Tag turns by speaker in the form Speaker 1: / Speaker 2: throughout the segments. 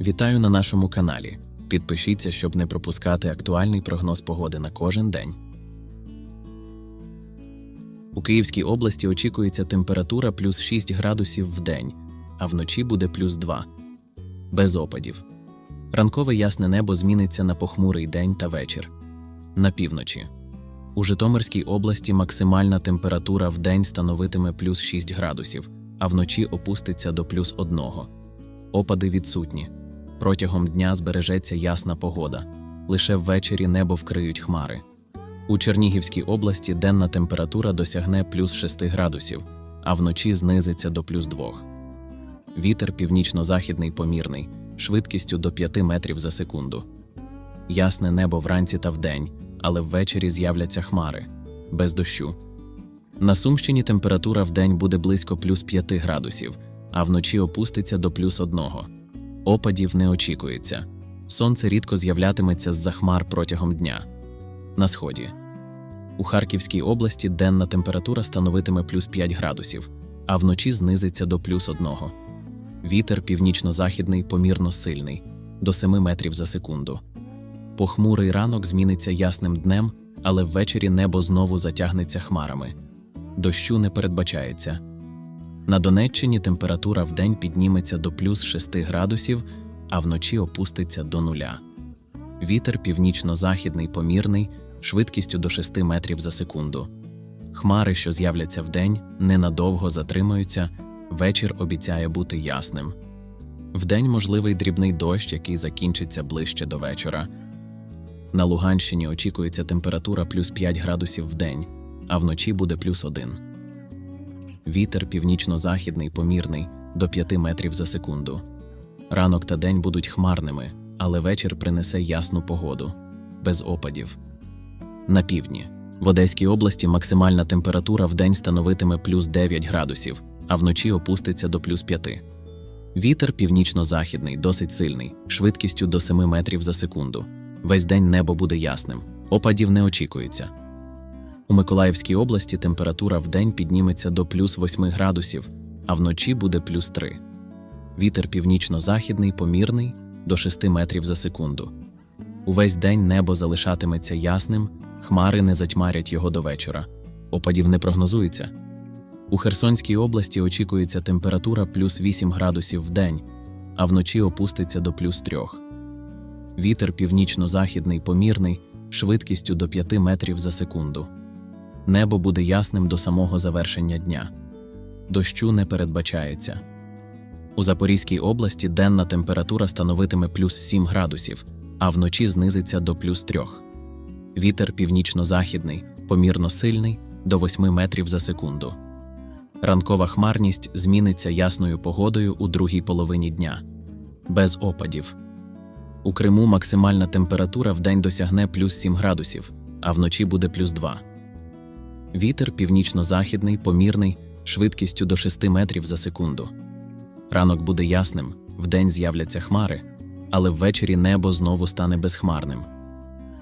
Speaker 1: Вітаю на нашому каналі. Підпишіться, щоб не пропускати актуальний прогноз погоди на кожен день. У Київській області очікується температура плюс 6 градусів в день, а вночі буде плюс 2. Без опадів. Ранкове ясне небо зміниться на похмурий день та вечір. На півночі. У Житомирській області максимальна температура в день становитиме плюс 6 градусів, а вночі опуститься до плюс 1. Опади відсутні. Протягом дня збережеться ясна погода. Лише ввечері небо вкриють хмари. У Чернігівській області денна температура досягне плюс 6 градусів, а вночі знизиться до плюс 2. Вітер північно-західний помірний, швидкістю до 5 метрів за секунду. Ясне небо вранці та вдень, але ввечері з'являться хмари без дощу. На Сумщині температура вдень буде близько плюс 5 градусів, а вночі опуститься до плюс 1. Опадів не очікується. Сонце рідко з'являтиметься з-за хмар протягом дня. На сході. У Харківській області денна температура становитиме плюс 5 градусів, а вночі знизиться до плюс 1. Вітер північно-західний помірно сильний до 7 метрів за секунду. Похмурий ранок зміниться ясним днем, але ввечері небо знову затягнеться хмарами. Дощу не передбачається. На Донеччині температура вдень підніметься до плюс 6 градусів, а вночі опуститься до нуля. Вітер північно-західний помірний, швидкістю до 6 метрів за секунду. Хмари, що з'являться вдень, ненадовго затримаються, вечір обіцяє бути ясним. Вдень можливий дрібний дощ, який закінчиться ближче до вечора. На Луганщині очікується температура плюс 5 градусів в день, а вночі буде плюс 1. Вітер північно-західний помірний до 5 метрів за секунду. Ранок та день будуть хмарними, але вечір принесе ясну погоду, без опадів. На півдні. В Одеській області максимальна температура в день становитиме плюс 9 градусів, а вночі опуститься до плюс 5. Вітер північно-західний, досить сильний, швидкістю до 7 метрів за секунду. Весь день небо буде ясним, опадів не очікується. У Миколаївській області температура вдень підніметься до плюс 8 градусів, а вночі буде плюс 3. Вітер північно-західний, помірний до 6 метрів за секунду. Увесь день небо залишатиметься ясним, хмари не затьмарять його до вечора. Опадів не прогнозується. У Херсонській області очікується температура плюс 8 градусів в день, а вночі опуститься до плюс 3. Вітер північно-західний помірний, швидкістю до 5 метрів за секунду. Небо буде ясним до самого завершення дня. Дощу не передбачається. У Запорізькій області денна температура становитиме плюс 7 градусів, а вночі знизиться до плюс 3. Вітер північно-західний, помірно сильний до 8 метрів за секунду. Ранкова хмарність зміниться ясною погодою у другій половині дня. Без опадів. У Криму максимальна температура вдень досягне плюс 7 градусів, а вночі буде плюс 2. Вітер північно-західний, помірний, швидкістю до 6 метрів за секунду. Ранок буде ясним, вдень з'являться хмари, але ввечері небо знову стане безхмарним.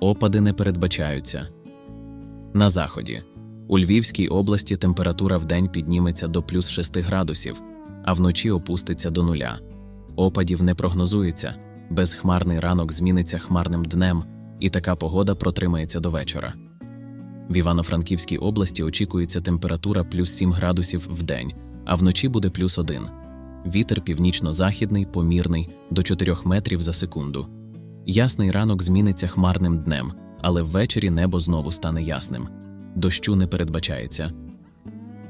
Speaker 1: Опади не передбачаються. На заході. У Львівській області температура вдень підніметься до плюс 6 градусів, а вночі опуститься до нуля. Опадів не прогнозується, безхмарний ранок зміниться хмарним днем, і така погода протримається до вечора. В Івано-Франківській області очікується температура плюс 7 градусів в день, а вночі буде плюс 1. Вітер північно-західний, помірний до 4 метрів за секунду. Ясний ранок зміниться хмарним днем, але ввечері небо знову стане ясним. Дощу не передбачається.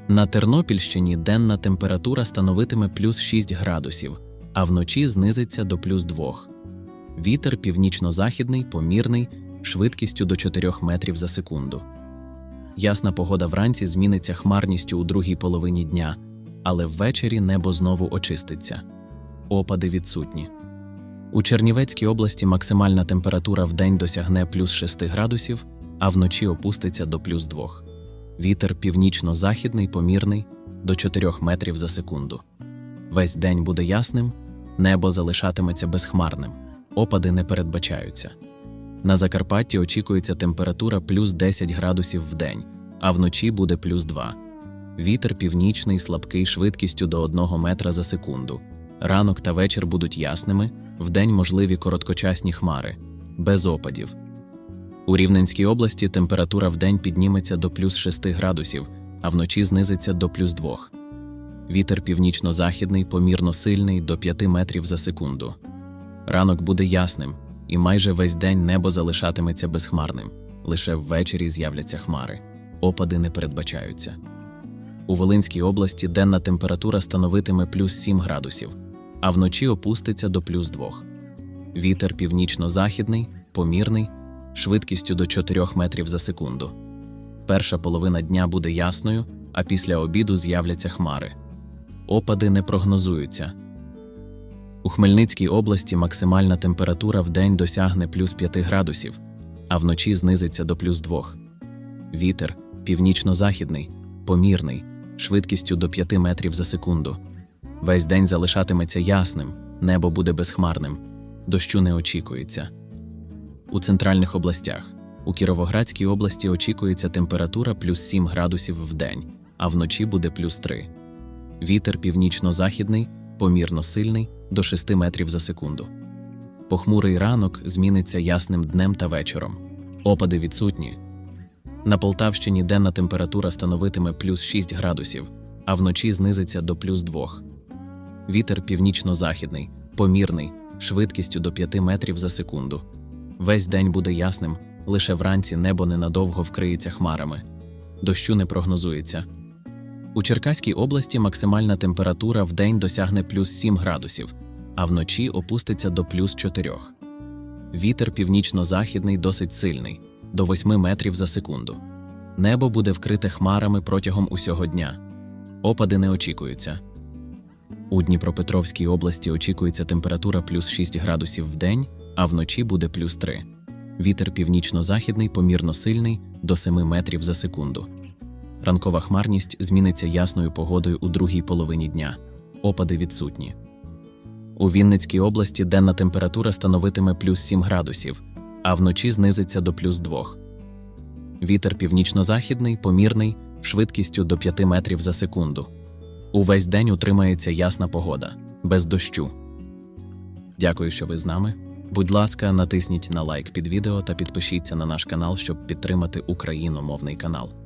Speaker 1: На Тернопільщині денна температура становитиме плюс 6 градусів, а вночі знизиться до плюс 2. Вітер північно-західний, помірний, швидкістю до 4 метрів за секунду. Ясна погода вранці зміниться хмарністю у другій половині дня, але ввечері небо знову очиститься. Опади відсутні. У Чернівецькій області максимальна температура в день досягне плюс 6 градусів, а вночі опуститься до плюс 2. Вітер північно-західний, помірний до 4 метрів за секунду. Весь день буде ясним, небо залишатиметься безхмарним, опади не передбачаються. На Закарпатті очікується температура плюс 10 градусів в день, а вночі буде плюс 2. Вітер північний слабкий швидкістю до 1 метра за секунду. Ранок та вечір будуть ясними, вдень можливі короткочасні хмари, без опадів. У Рівненській області температура вдень підніметься до плюс 6 градусів, а вночі знизиться до плюс 2. Вітер північно-західний, помірно сильний до 5 метрів за секунду. Ранок буде ясним, і майже весь день небо залишатиметься безхмарним. Лише ввечері з'являться хмари. Опади не передбачаються. У Волинській області денна температура становитиме плюс 7 градусів, а вночі опуститься до плюс 2. Вітер північно-західний, помірний, швидкістю до 4 метрів за секунду. Перша половина дня буде ясною, а після обіду з'являться хмари. Опади не прогнозуються. У Хмельницькій області максимальна температура в день досягне плюс 5 градусів, а вночі знизиться до плюс 2. Вітер північно-західний, помірний, швидкістю до 5 метрів за секунду. Весь день залишатиметься ясним, небо буде безхмарним, дощу не очікується. У центральних областях у Кіровоградській області очікується температура плюс 7 градусів в день, а вночі буде плюс 3. Вітер північно-західний, помірно сильний до 6 метрів за секунду. Похмурий ранок зміниться ясним днем та вечором. Опади відсутні. На Полтавщині денна температура становитиме плюс 6 градусів, а вночі знизиться до плюс 2. Вітер північно-західний, помірний, швидкістю до 5 метрів за секунду. Весь день буде ясним, лише вранці небо ненадовго вкриється хмарами. Дощу не прогнозується. У Черкаській області максимальна температура в день досягне плюс 7 градусів, а вночі опуститься до плюс 4. Вітер північно-західний досить сильний до 8 метрів за секунду. Небо буде вкрите хмарами протягом усього дня. Опади не очікуються. У Дніпропетровській області очікується температура плюс 6 градусів в день, а вночі буде плюс 3. Вітер північно-західний помірно сильний до 7 метрів за секунду. Ранкова хмарність зміниться ясною погодою у другій половині дня. Опади відсутні. У Вінницькій області денна температура становитиме плюс 7 градусів, а вночі знизиться до плюс 2. Вітер північно-західний, помірний, швидкістю до 5 метрів за секунду. Увесь день утримається ясна погода, без дощу. Дякую, що ви з нами. Будь ласка, натисніть на лайк під відео та підпишіться на наш канал, щоб підтримати україномовний канал.